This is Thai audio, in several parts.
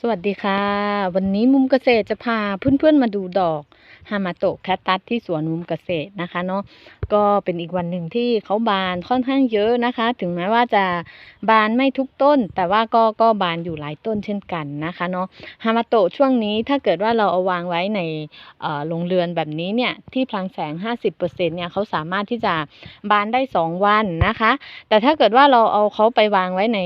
สวัสดีค่ะ วันนี้มุมเกษตรจะพาเพื่อนๆมาดูดอกฮามาโตะแคตตัสที่สวนมุมเกษตรนะคะเนาะก็เป็นอีกวันหนึ่งที่เขาบานค่อนข้างเยอะนะคะ ถึงแม้ว่าจะบานไม่ทุกต้น แต่ว่าก็ก็บานอยู่หลายต้นเช่นกันนะคะเนาะฮามาโตะช่วงนี้ถ้าเกิดว่าเราเอาวางไว้ในโรงเรือนแบบนี้เนี่ยที่พลังแสง 50%เนี่ยเขาสามารถที่จะบานได้ 2 วันนะคะ แต่ถ้าเกิดว่าเราเอาเขาไปวางไว้ใน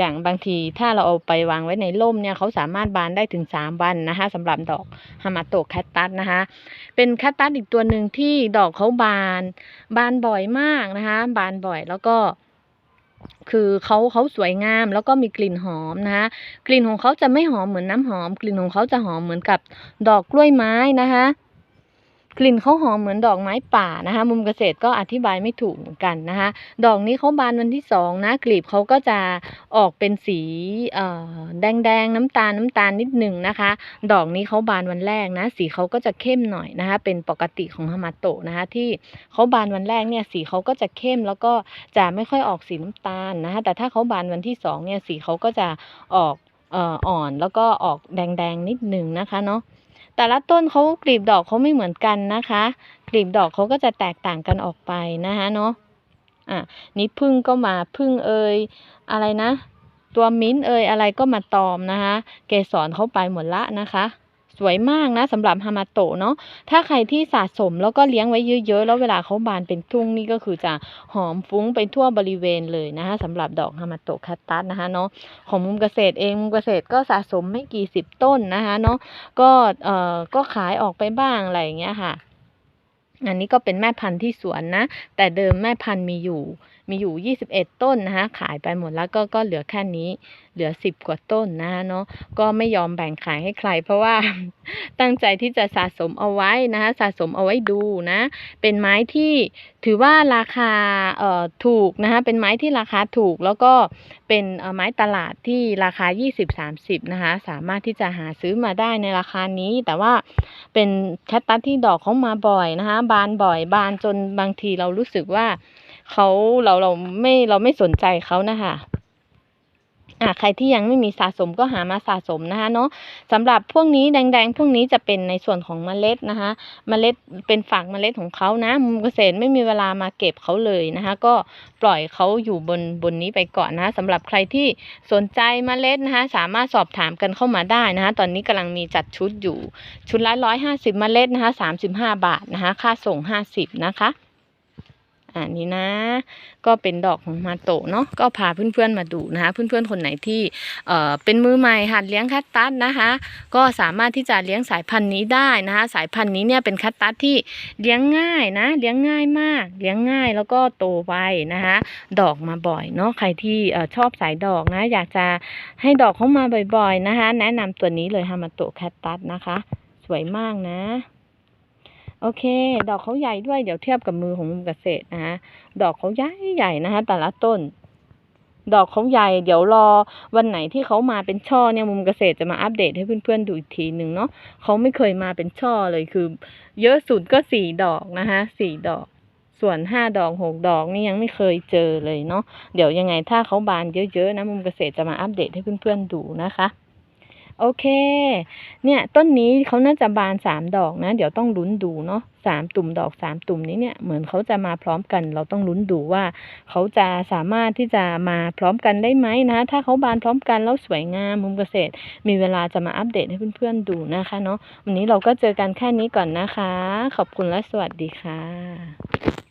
อย่างบางทีถ้าเราเอาไปวางไว้ในร่มเนี่ยเขาสามารถบานได้ถึง 3 วันนะคะสำหรับดอกฮามาโตะแคตตัสนะคะ เป็นแคตตัสอีกตัวหนึ่งที่ดอกเขาบาน บานบ่อยมากนะคะ บานบ่อยแล้วก็คือเขาเขาสวยงามแล้วก็มีกลิ่นหอมนะคะกลิ่นของเขาจะไม่หอมเหมือนน้ำหอม กลิ่นของเขาจะหอมเหมือนกับดอกกล้วยไม้นะคะ กลิ่นเขาหอมเหมือนดอกไม้ป่านะคะ มุมเกษตรก็อธิบายไม่ถูกเหมือนกันนะคะ ดอกนี้เขาบานวันที่สองนะกลีบเขาก็จะออกเป็นสีแดงแดงๆน้ำตาลน้ำตาลนิดหนึ่งนะคะ ดอกนี้เขาบานวันแรกนะ สีเขาก็จะเข้มหน่อยนะคะ เป็นปกติของฮามาโตะนะคะที่เขาบานวันแรกเนี่ยสีเขาก็จะเข้มแล้วก็จะไม่ค่อยออกสีน้ำตาลนะคะ แต่ถ้าเขาบานวันที่สองเนี่ยสีเขาก็จะออกอ่อนแล้วก็ออกแดงแดงๆนิดหนึ่งนะคะเนาะ แต่ละต้นเขากลีบดอกเขาไม่เหมือนกันนะคะ กลีบดอกเขาก็จะแตกต่างกันออกไปนะคะเนาะอะนี่พึ่งก็มาพึ่งเอ่ยอะไรนะ ตัวมิ้นเอ่ยอะไรก็มาตอมนะคะ เกสรเข้าไปหมดละนะคะ สวยมากนะสำหรับฮามาโตะเนาะถ้าใครที่สะสมแล้วก็เลี้ยงไว้เยอะๆ แล้วเวลาเขาบานเป็นทุ่งนี่ก็คือจะหอมฟุ้งไปทั่วบริเวณเลยนะคะสำหรับดอกฮามาโตะแคตตัสนะคะเนาะของมุมเกษตรเองมุมเกษตรก็สะสมไม่กี่สิบต้นนะคะเนาะก็เอ่อก็ขายออกไปบ้างอะไรอย่างเงี้ยค่ะ อันนี้ก็เป็นแม่พันธุ์ที่สวนนะ แต่เดิมแม่พันธุ์มีอยู่ มีอยู่ 21 ต้นนะคะขายไปหมดแล้วก็ก็เหลือแค่นี้ เหลือ 10 กว่าต้นนะคะเนาะก็ไม่ยอมแบ่งขายให้ใคร เพราะว่าตั้งใจที่จะสะสมเอาไว้นะคะสะสมเอาไว้ดูนะ เป็นไม้ที่ถือว่าราคาเอ่อถูกนะคะเป็นไม้ที่ราคาถูกแล้วก็เป็นไม้ตลาดที่ราคา 20-30 นะคะสามารถที่จะหาซื้อมาได้ในราคานี้ แต่ว่าเป็นแคตตัสที่ดอกเขามาบ่อยนะคะบานบ่อยบานจนบางทีเรารู้สึกว่า เขาเราเราไม่เราไม่สนใจเขานะคะอะใครที่ยังไม่มีสะสมก็หามาสะสมนะคะเนาะสำหรับพวกนี้แดงๆ พวกนี้จะเป็นในส่วนของเมล็ดนะคะเมล็ดเป็นฝักเมล็ดของเขานะมุมเกษตรไม่มีเวลามาเก็บเขาเลยนะคะก็ปล่อยเขาอยู่บนบนนี้ไปก่อนนะสำหรับใครที่สนใจเมล็ดนะคะสามารถสอบถามกันเข้ามาได้นะคะตอนนี้กำลังมีจัดชุดอยู่ชุดละร้อยห้าสิบเมล็ดนะคะสามสิบห้าบาทนะคะค่าส่งห้าสิบนะคะ อ่านี่นะ ก็เป็นดอกของมาโตะเนาะก็พาเพื่อนๆมาดูนะคะ เพื่อนๆคนไหนที่เอ่อเป็นมือใหม่หัดเลี้ยงแคตตัสนะคะ ก็สามารถที่จะเลี้ยงสายพันธุ์นี้ได้นะคะ สายพันธุ์นี้เนี่ยเป็นแคตตัสที่เลี้ยงง่ายนะ เลี้ยงง่ายมาก เลี้ยงง่ายแล้วก็โตไวนะคะ ดอกมาบ่อยเนาะใครที่เอ่อชอบสายดอกนะ อยากจะให้ดอกเข้ามาบ่อยๆนะคะ แนะนำตัวนี้เลยฮามาโตะแคตตัสนะคะ สวยมากนะ โอเค ดอกเขาใหญ่ด้วย เดี๋ยวเทียบกับมือของมุมเกษตรนะคะดอกเขาใหญ่ใหญ่นะคะ แต่ละต้น ดอกเขาใหญ่ เดี๋ยวรอวันไหนที่เขามาเป็นช่อเนี่ย มุมเกษตรจะมาอัปเดตให้เพื่อนๆดูอีกทีหนึ่งเนาะเขาไม่เคยมาเป็นช่อเลย คือ เยอะสุดก็สี่ดอกนะคะสี่ดอก ส่วนห้าดอกหกดอกนี่ยังไม่เคยเจอเลยเนาะ เดี๋ยวยังไงถ้าเขาบานเยอะๆนะ มุมเกษตรจะมาอัปเดตให้เพื่อนๆดูนะคะ โอเค เนี่ยต้นนี้เขาน่าจะบานสามดอกนะ เดี๋ยวต้องลุ้นดูเนาะสามตุ่มดอกสามตุ่มนี้เนี่ยเหมือนเขาจะมาพร้อมกัน เราต้องลุ้นดูว่า เขาจะสามารถที่จะมาพร้อมกันได้ไหมนะ ถ้าเขาบานพร้อมกันแล้วสวยงามมุมเกษตร มีเวลาจะมาอัปเดตให้เพื่อนๆดูนะคะเนาะวันนี้เราก็เจอกันแค่นี้ก่อนนะคะ ขอบคุณและสวัสดีค่ะ